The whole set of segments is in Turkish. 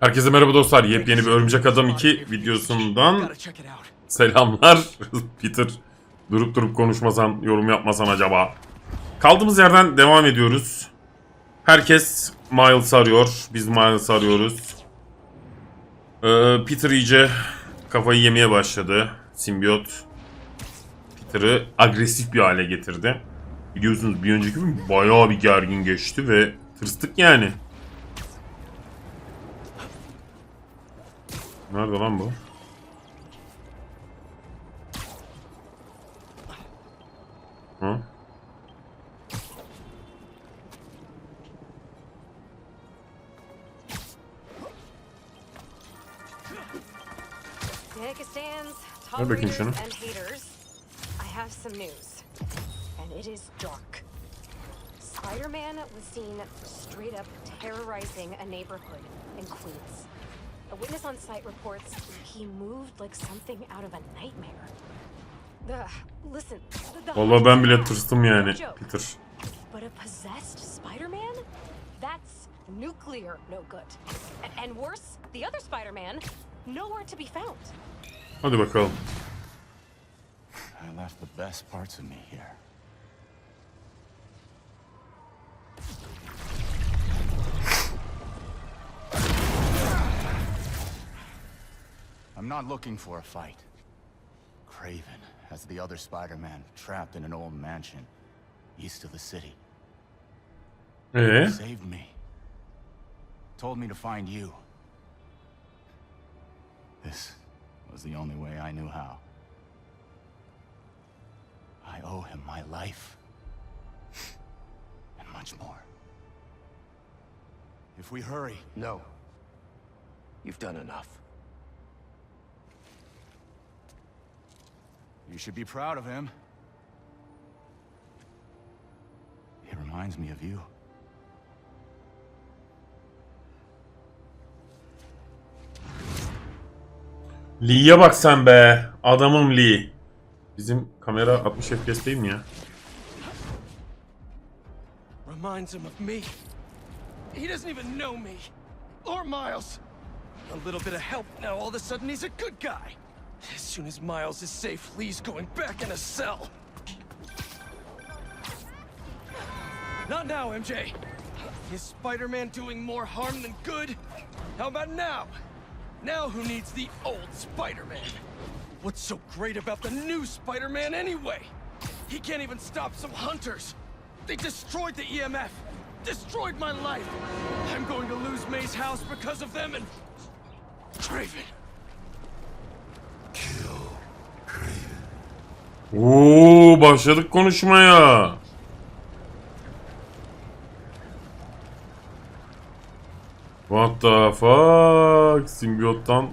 Herkese merhaba dostlar. Yepyeni bir Örümcek Adam 2 videosundan selamlar. Peter durup durup konuşmasan, yorum yapmasan acaba. Kaldığımız yerden devam ediyoruz. Herkes Miles arıyor. Biz Miles arıyoruz. Ee, Peter iyice kafayı yemeye başladı. Simbiyot Peter'ı agresif bir hale getirdi. Biliyorsunuz bir önceki gün bayağı bir gergin geçti ve tırstık yani. i have some news and it is dark. Spider-Man was seen straight up terrorizing a neighborhood in Queens. A witness on site reports he moved like something out of a nightmare. The, listen, the, the Vallahi ben bile tırstım yani Peter. But a possessed Spider-Man? That's nuclear no good. And worse, the other Spider-Man, nowhere to be found. Hadi bakalım. I left the best parts of me here. Not looking for a fight. Craven has the other Spider-Man trapped in an old mansion east of the city. Eh? Ee? Saved me. Told me to find you. This was the only way I knew how. I owe him my life. and much more. If we hurry, No. You've done enough. You should be proud of him. He reminds me of you. Lee'ye bak sen be. Adamım Lee. Bizim kamera 60 FPS değil mi ya? Reminds him of me. He doesn't even know me. Or Miles. A little bit of help now, all of a sudden he's a good guy. As soon as Miles is safe, Lee's going back in a cell. Not now, MJ. Is Spider-Man doing more harm than good? How about now? Now who needs the old Spider-Man? What's so great about the new Spider-Man anyway? He can't even stop some hunters. They destroyed the EMF. Destroyed my life. I'm going to lose May's house because of them and... Craven. Oo başladık konuşmaya. What the fuck? Simbiyottan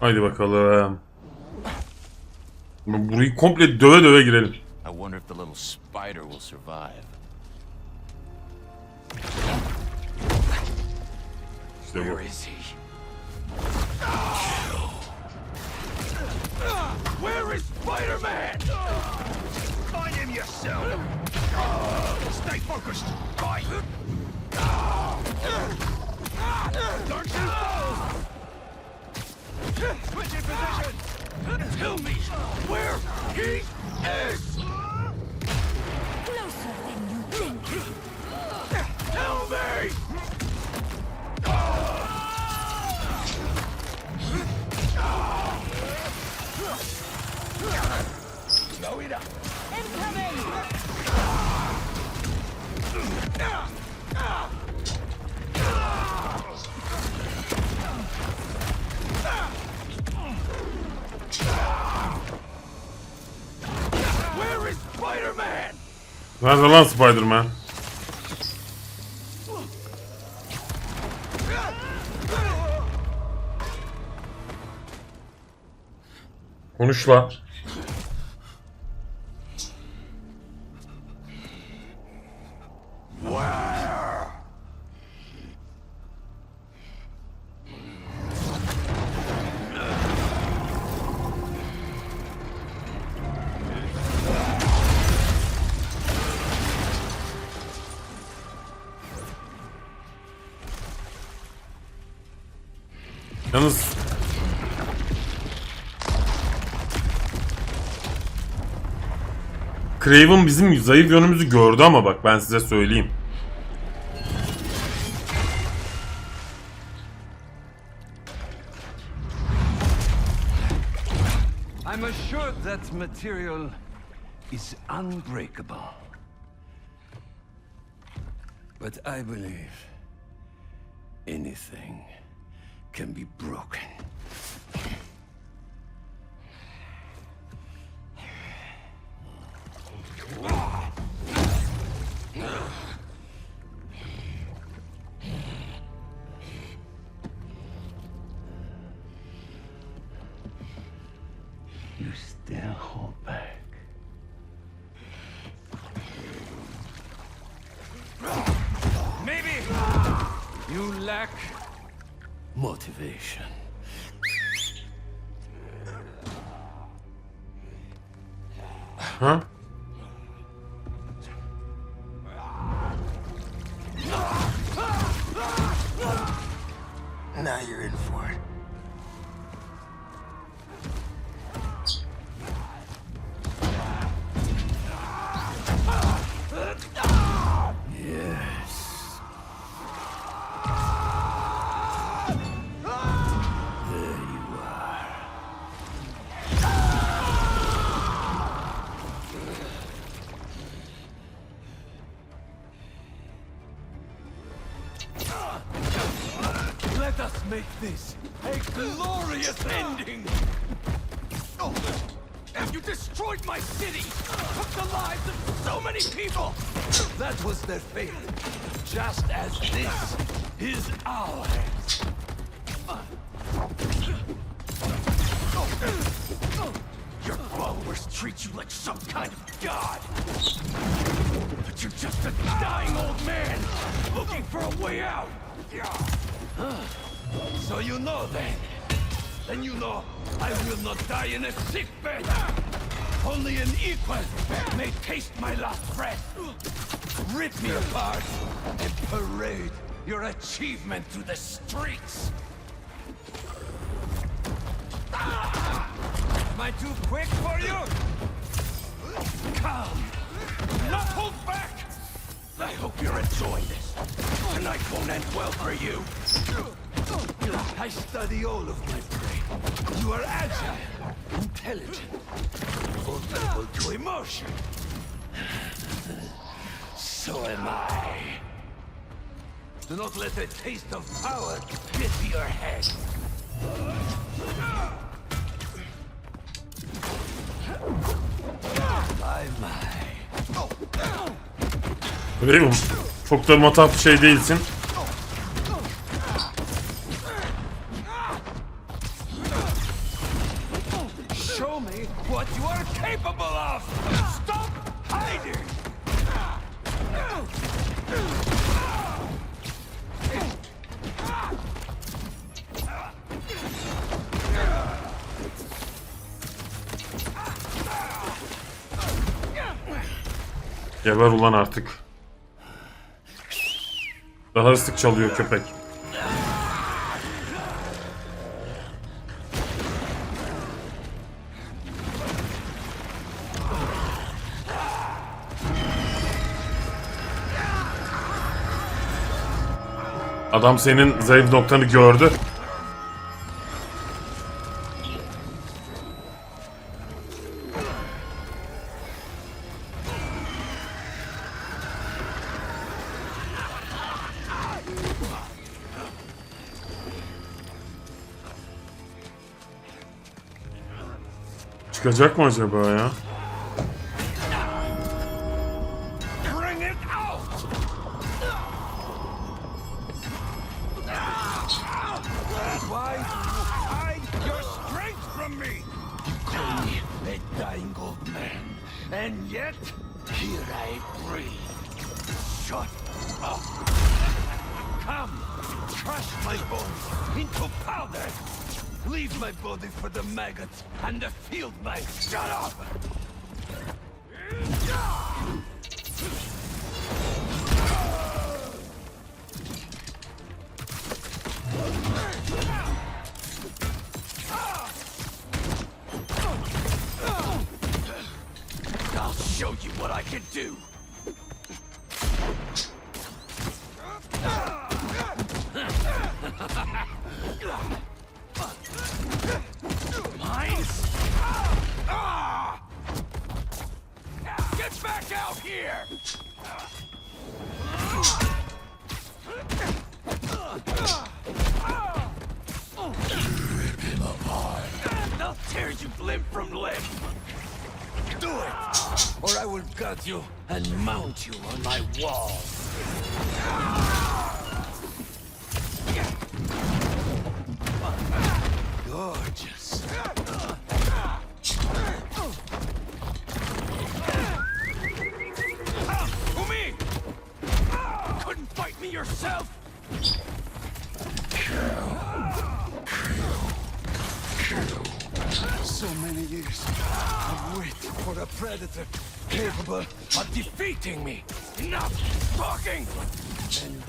Haydi bakalım. Burayı komple döve döve girelim. I wonder if the little spider will survive. İşte bu. Where is he? Where is Spider-Man? Find him yourself. Stay focused. Right. Don't you Switch in position. Tell me where he is. Closer than you think. Tell me. Nerede lan Spider-Man? Konuş lan. Yalnız Craven bizim zayıf yönümüzü gördü ama bak ben size söyleyeyim. I'm assured that material is unbreakable. But I believe anything can be broken. You still hold back. Maybe you lack Motivation. Huh? Glorious ending! Oh, you destroyed my city! Took the lives of so many people! That was their fate. Just as this is ours. Your followers treat you like some kind of god! But you're just a dying old man looking for a way out! So you know then. Then you know I will not die in a sick bed! Only an equal may taste my last breath! Rip me apart and parade your achievement through the streets! Am I too quick for you? Come! Not hold back! I hope you're enjoying this. Tonight won't end well for you. I study all of my prey. You are agile, intelligent, vulnerable to emotion. So am I. Do not let a taste of power get to your head. My, my. Craven çok da matah bir şey değilsin. Geber ulan artık. Daha ıslık çalıyor köpek. Adam senin zayıf noktanı gördü. I breathe. Shut up! Come, crush my bones into powder! Leave my body for the maggots and the field mice. Shut up! You and mount you on my wall.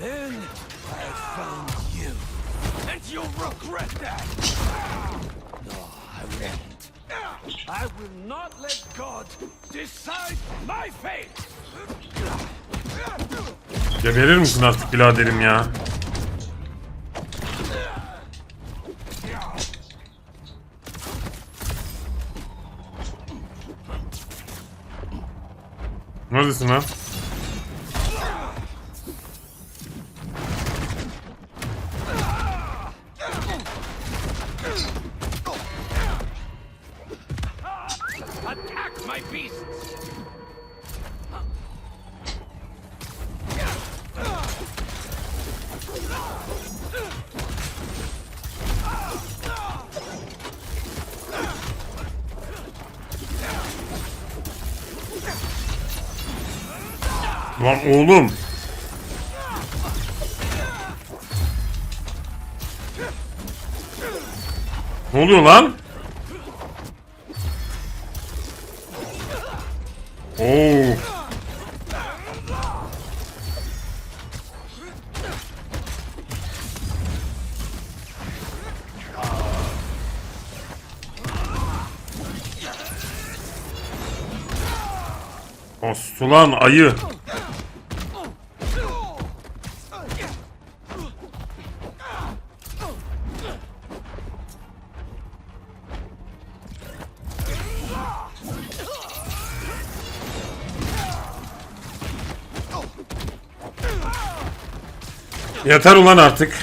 Then I found you. And you'll regret that! No, I won't. I will not let God decide my fate! Geberir misin artık biraderim ya? Neredesin lan? Lan oğlum. Ne oluyor lan? Oo. Postulan ayı. Yeter ulan artık.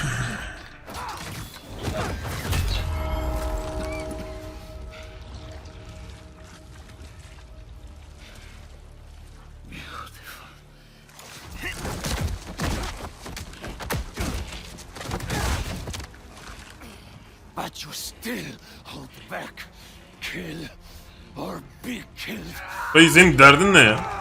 But you still hold back. Kill or be killed. Dayı senin derdin ne ya?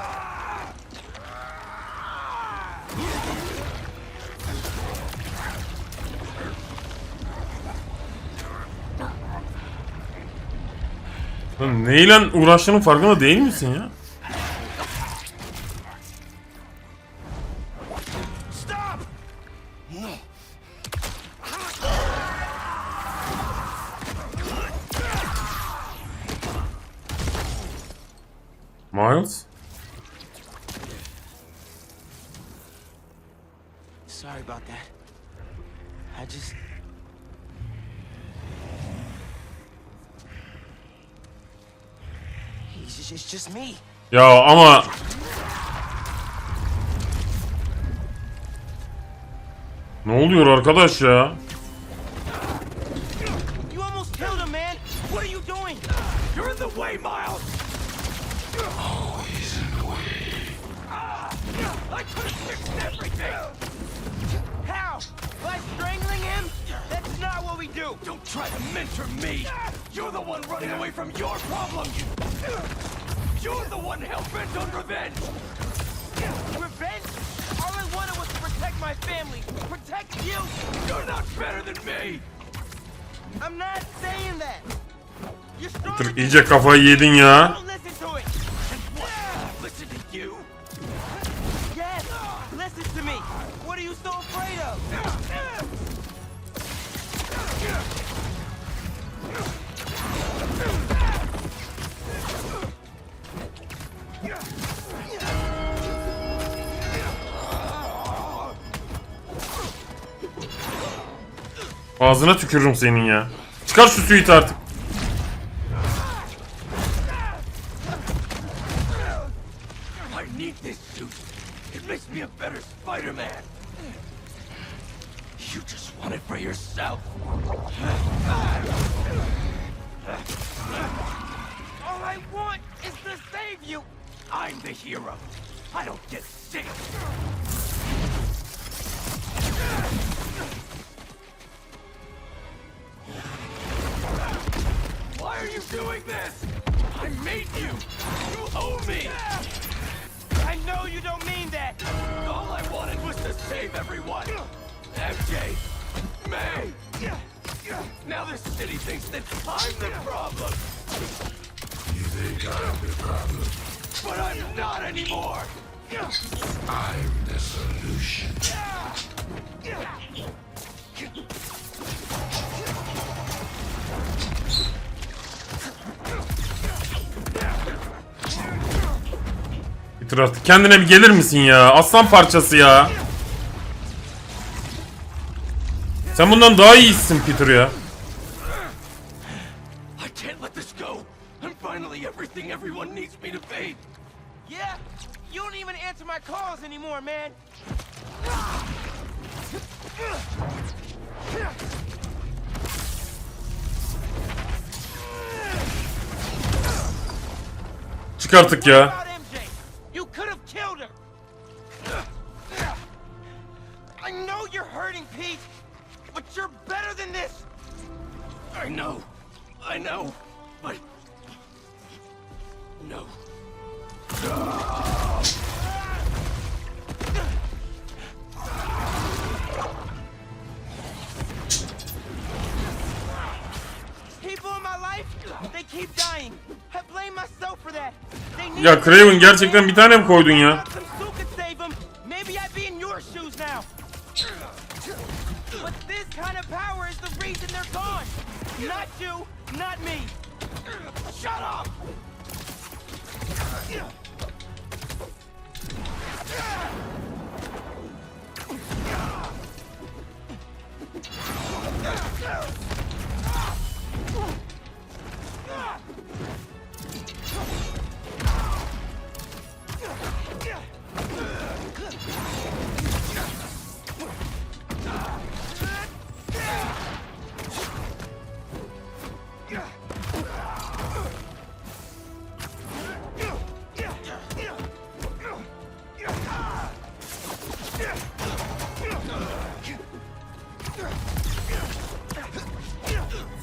Neyle uğraştığının farkında değil misin ya? Miles? Sorry about that. I just. It's just, it's just me. Ya ama Ne oluyor arkadaş ya? You almost killed him, man. What are you doing? You're in the way, Miles! Always in the way. I could have fixed everything! How? By strangling him? That's not what we do. Don't try to mentor me! You're the one running away from your problem! You're the one hell-bent on revenge! Revenge? All I wanted was to protect my family. Protect you. You're not better than me! I'm not saying that. You're stronger iyice kafayı yedin ya. Ağzına tükürürüm senin ya. Çıkar şu artık. Suit. It makes me a better Spider-Man. You just want it for yourself. All I want is to save you. I'm the hero. I don't get sick. Everyone. MJ, May. Now the city thinks that I'm the problem. You think I'm the problem? But I'm not anymore. I'm the solution. Bitir artık. Kendine bir gelir misin ya? Aslan parçası ya. Sen bundan daha iyisin Peter ya. I can't let this go. I'm finally everything everyone needs me to be. Yeah? You don't even answer my calls anymore, man. Çık artık ya. I know. I know. But. No. People in my life, they keep dying. I blame myself for that. They need Ya Craven gerçekten bir tane mi koydun ya? Some suit could save them. Maybe I'd be in your shoes now. But this kind of power is the reason they're gone. Not you, not me. Shut up!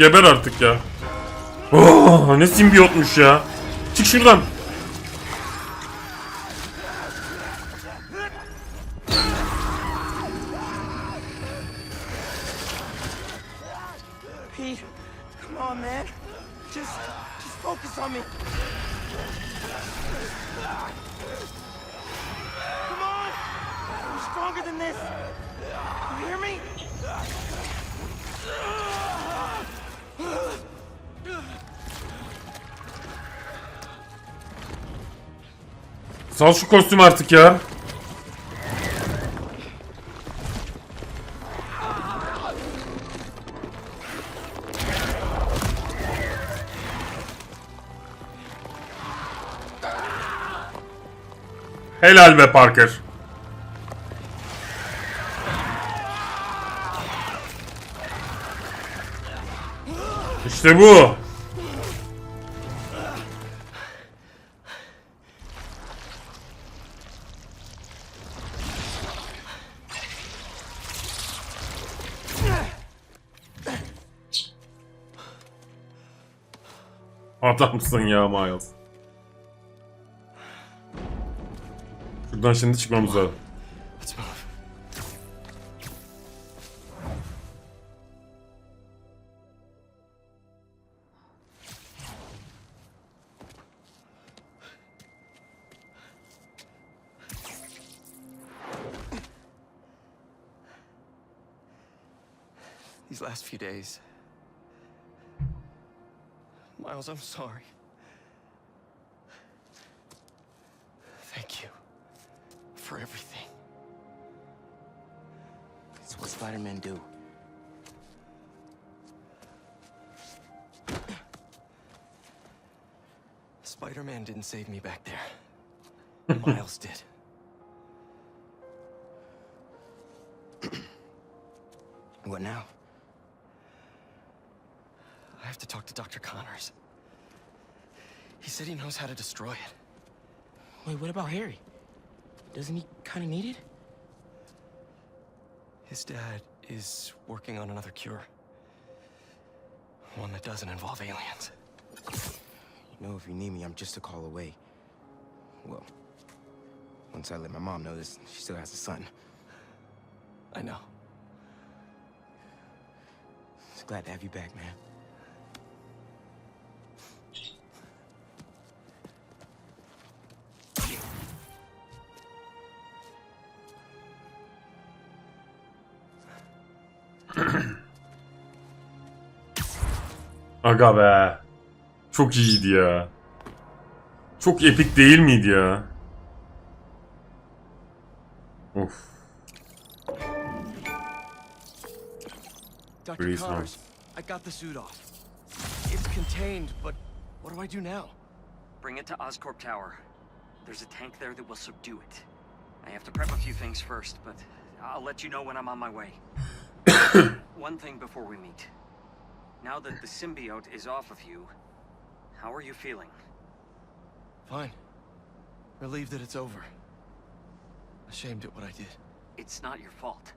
Geber artık ya. Oh, ne simbiyotmuş ya. Çık şuradan. Sal şu kostüm artık ya. Helal be Parker. İşte bu. Adamsın ya Miles. Şuradan şimdi çıkmamız lazım. Sorry. Thank you for everything. It's what Spider-Man do. Spider-Man didn't save me back there. Miles did. What now? I have to talk to Dr. Connors. He said he knows how to destroy it. Wait, what about Harry? Doesn't he kind of need it? His dad is working on another cure. One that doesn't involve aliens. You know, if you need me, I'm just a call away. Well, once I let my mom know this, she still has a son. I know. Just glad to have you back, man. Aga be. Çok iyiydi ya. Çok epik değil miydi ya? Of. Dr. Connors, I got the suit off. It's contained, but what do I do now? Bring it to Oscorp Tower. There's a tank there that will subdue it. I have to prep a few things first, but I'll let you know when I'm on my way. One thing before we meet. Now that the symbiote is off of you, how are you feeling? Fine. Relieved that it's over. Ashamed at what I did. It's not your fault.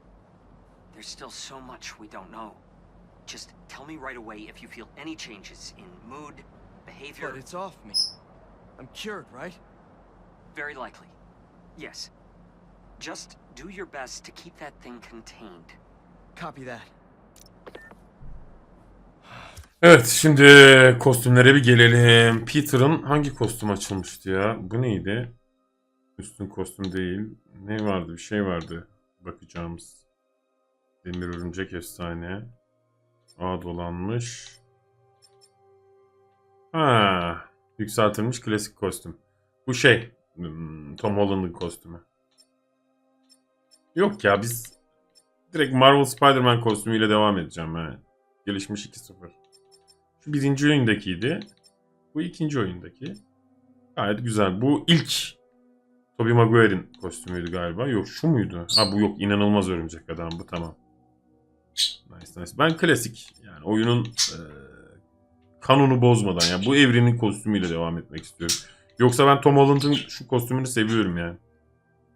There's still so much we don't know. Just tell me right away if you feel any changes in mood, behavior. But it's off me. I'm cured, right? Very likely. Yes. Just do your best to keep that thing contained. Copy that. Evet şimdi kostümlere bir gelelim. Peter'ın hangi kostüm açılmıştı ya? Bu neydi? Üstün kostüm değil. Ne vardı? Bir şey vardı. Bakacağımız. Demir örümcek efsane. Ağ dolanmış. Ha, yükseltilmiş klasik kostüm. Bu şey. hmm, Tom Holland'ın kostümü. Yok ya biz direkt Marvel Spider-Man kostümüyle devam edeceğim ben. Gelişmiş 2-0. Şu birinci oyundakiydi. Bu ikinci oyundaki. Gayet güzel. Bu ilk Tobey Maguire'in kostümüydü galiba. Yok şu muydu? Ha bu yok. İnanılmaz örümcek adam. Bu tamam. Nice nice. Ben klasik yani oyunun e, kanunu bozmadan yani bu evrenin kostümüyle devam etmek istiyorum. Yoksa ben Tom Holland'ın şu kostümünü seviyorum yani.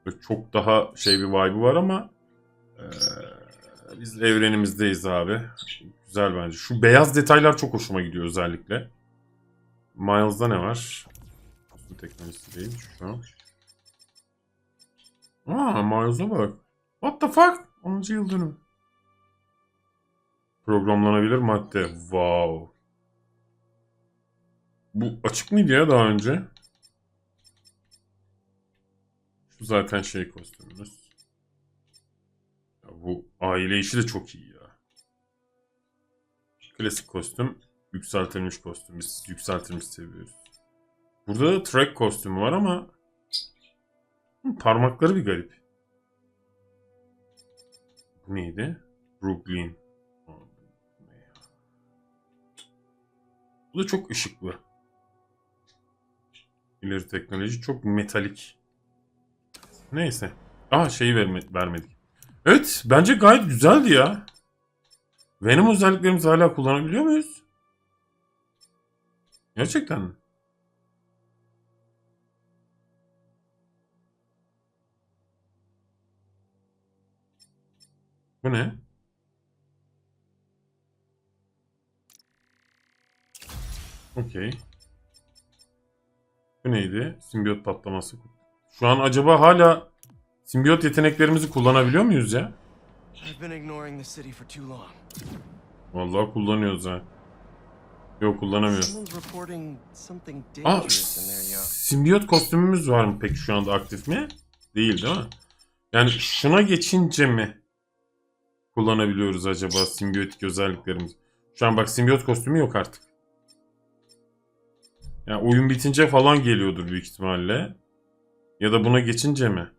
Böyle çok daha şey bir vibe'ı var ama e, biz evrenimizdeyiz abi. Güzel bence. Şu beyaz detaylar çok hoşuma gidiyor özellikle. Miles'da ne var? Kostüm teknolojisi değil şu. Aa Miles'a bak. What the fuck? 10. yıl dönümü. Programlanabilir madde. Wow. Bu açık mıydı ya daha önce? Şu zaten şey kostümümüz. Ya bu aile işi de çok iyi ya. Klasik kostüm, yükseltilmiş kostüm. Biz yükseltilmiş seviyoruz. Burada da track kostümü var ama parmakları bir garip. Bu neydi? Brooklyn. Bu da çok ışıklı. İleri teknoloji çok metalik. Neyse. Aa şeyi verme, vermedik. Evet bence gayet güzeldi ya. Venom özelliklerimizi hala kullanabiliyor muyuz? Gerçekten mi? Bu ne? Okey. Bu neydi? Simbiyot patlaması. Şu an acaba hala simbiyot yeteneklerimizi kullanabiliyor muyuz ya? I've been ignoring the city for too long. Vallahi kullanıyoruz ha. Yok kullanamıyoruz. Aa, simbiyot kostümümüz var mı peki şu anda aktif mi? Değil değil mi? Yani şuna geçince mi kullanabiliyoruz acaba simbiyotik özelliklerimizi? Şu an bak simbiyot kostümü yok artık. Yani oyun bitince falan geliyordur büyük ihtimalle. Ya da buna geçince mi?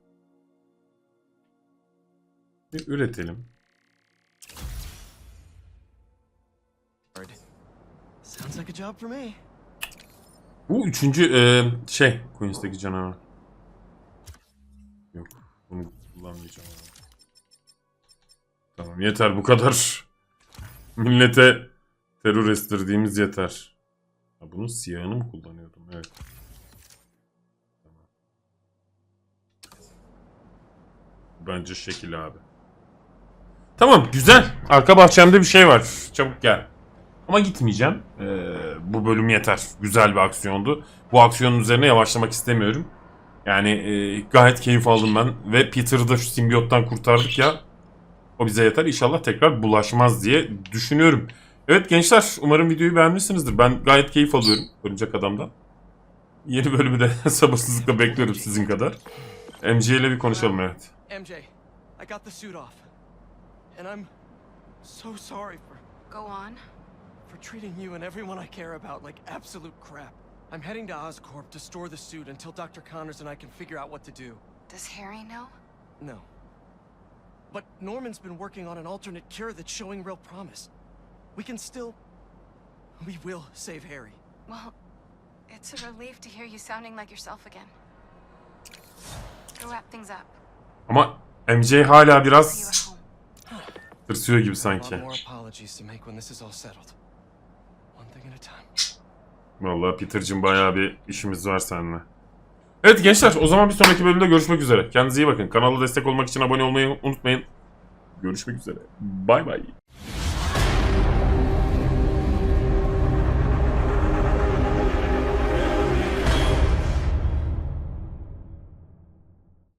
Bir üretelim. Sounds like a job for me. Bu üçüncü e, şey Queens'teki canavar. Yok bunu kullanmayacağım. Tamam yeter bu kadar. Millete terör estirdiğimiz yeter. Ha, bunun siyahını mı kullanıyordum? Evet. Tamam. Bence şekil abi. Tamam güzel. Arka bahçemde bir şey var. Çabuk gel. Ama gitmeyeceğim. Ee, bu bölüm yeter. Güzel bir aksiyondu. Bu aksiyonun üzerine yavaşlamak istemiyorum. Yani e, gayet keyif aldım ben. Ve Peter'ı da şu simbiyottan kurtardık ya. O bize yeter. İnşallah tekrar bulaşmaz diye düşünüyorum. Evet gençler umarım videoyu beğenmişsinizdir. Ben gayet keyif alıyorum Örümcek Adam'dan. Yeni bölümü de sabırsızlıkla bekliyorum sizin kadar. MJ ile bir konuşalım evet. MJ, I got the suit off. And I'm so sorry for Go on. for treating you and everyone I care about like absolute crap. I'm heading to Oscorp to store the suit until Dr. Connors and I can figure out what to do. Does Harry know? No. But Norman's been working on an alternate cure that's showing real promise. We can still. We will save Harry. Well, it's a relief to hear you sounding like yourself again. Go wrap things up. Ama MJ hala See you biraz at home. Tırsıyor gibi sanki. Vallahi Peter'cığım bayağı bir işimiz var seninle. Evet gençler o zaman bir sonraki bölümde görüşmek üzere. Kendinize iyi bakın. Kanala destek olmak için abone olmayı unutmayın. Görüşmek üzere. Bay bay.